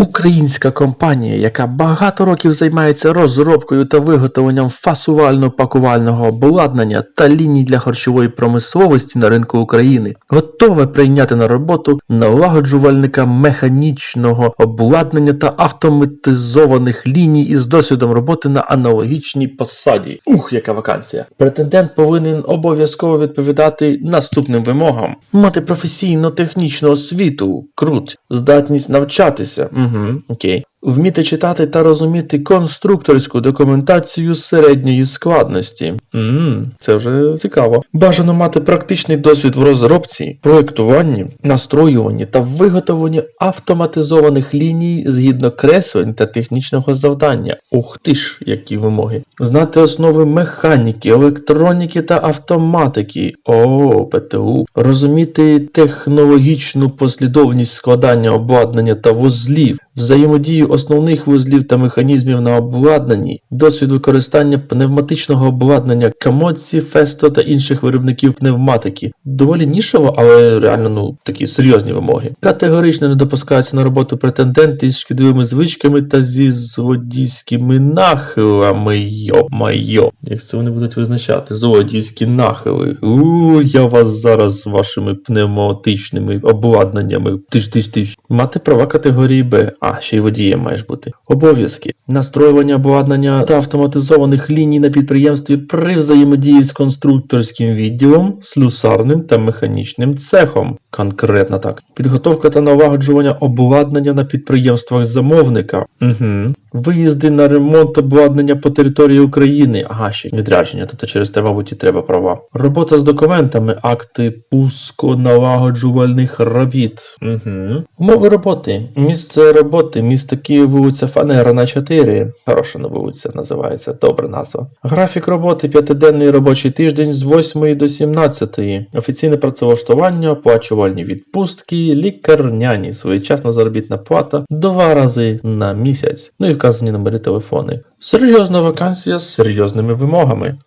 Українська компанія, яка багато років займається розробкою та виготовленням фасувально-пакувального обладнання та ліній для харчової промисловості на ринку України, готова прийняти на роботу налагоджувальника механічного обладнання та автоматизованих ліній із досвідом роботи на аналогічній посаді. Ух, яка вакансія! Претендент повинен обов'язково відповідати наступним вимогам: мати професійно-технічну освіту, крут, здатність навчатися. Угу, окей. Вміти читати та розуміти конструкторську документацію середньої складності. Мм, це вже цікаво. Бажано мати практичний досвід в розробці, проєктуванні, настроюванні та виготовленні автоматизованих ліній згідно креслень та технічного завдання. Ух ти ж, які вимоги. Знати основи механіки, електроніки та автоматики. О, ПТУ. Розуміти технологічну послідовність складання обладнання та вузлів, взаємодію основних вузлів та механізмів на обладнанні, досвід використання пневматичного обладнання Камоці, Фесто та інших виробників пневматики. Доволі нішево, але реально ну такі серйозні вимоги. Категорично не допускаються на роботу претенденти із шкідливими звичками та зі злодійськими нахилами. Йо-майо. Як це вони будуть визначати? Злодійські нахили. У, я вас зараз з вашими пневматичними обладнаннями. Тиш, тиш, тиш. Мати права категорії Б. Ще й водієм маєш бути. Обов'язки. Настроювання обладнання та автоматизованих ліній на підприємстві при взаємодії з конструкторським відділом, слюсарним та механічним цехом. Конкретно так. Підготовка та налагоджування обладнання на підприємствах замовника. Угу. Виїзди на ремонт обладнання по території України. Ага, ще відрядження, тобто через те, мабуть, і треба права. Робота з документами, акти пусконалагоджувальних робіт. Угу. Умови роботи. Місце роботи, місто Київ, вулиця Фанерна 4. Хороша на вулиця називається, добра назва. Графік роботи п'ятиденний робочий тиждень з 8 до 17. Офіційне працевлаштування, оплачувальні відпустки, лікарняні, своєчасна заробітна плата два рази на місяць. Ну і вказані номери телефони. Серйозна вакансія з серйозними вимогами.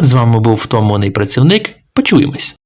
З вами був втомлений працівник. Почуємось.